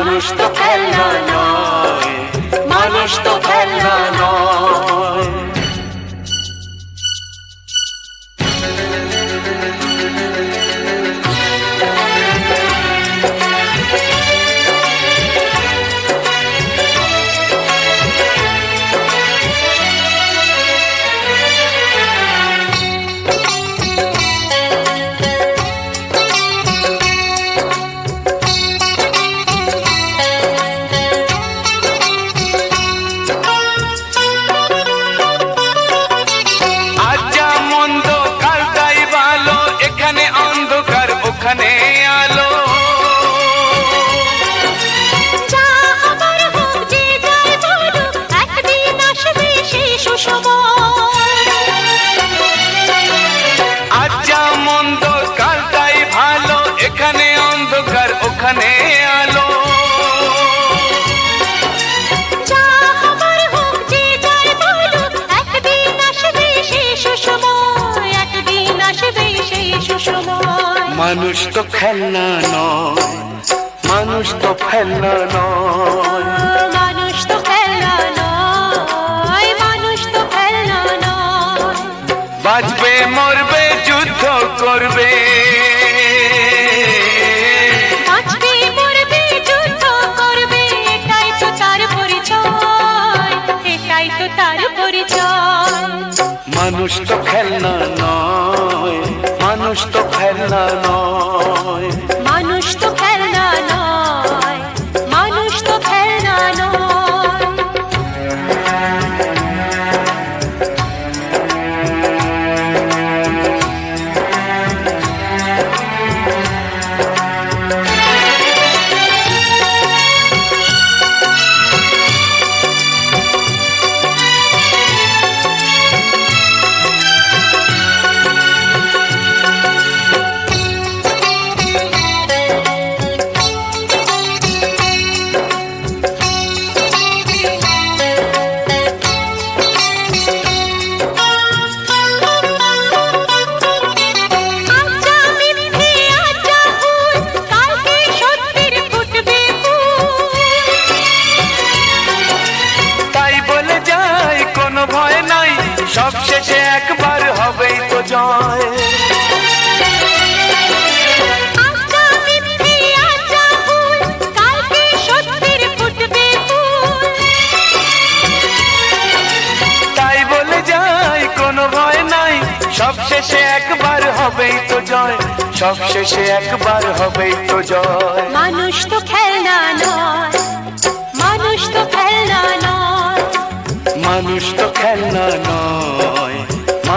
মানুষ তো খেলনা সেই আলো। আজ যা মন্দ কাল তাই ভালো এখানে অন্ধকার ওখানে আলো। মানুষ তো খেলনা নয় মানুষ তো খেলনা নয়। মানুষ তো খেলনা নয় মানুষ তো খেলনা নয়। বাঁচবে মরবে যুদ্ধ করবে। মানুষ তো খেলনা নয়। তো তাই বলে যাই কোনো ভয় নাই। সব শেষে একবার হবেই তো জয়। সব শেষে একবার হবেই তো জয়। মানুষ তো খেলনা নয়। মানুষ তো খেলনা নয়। মানুষ তো খেলনা নয়।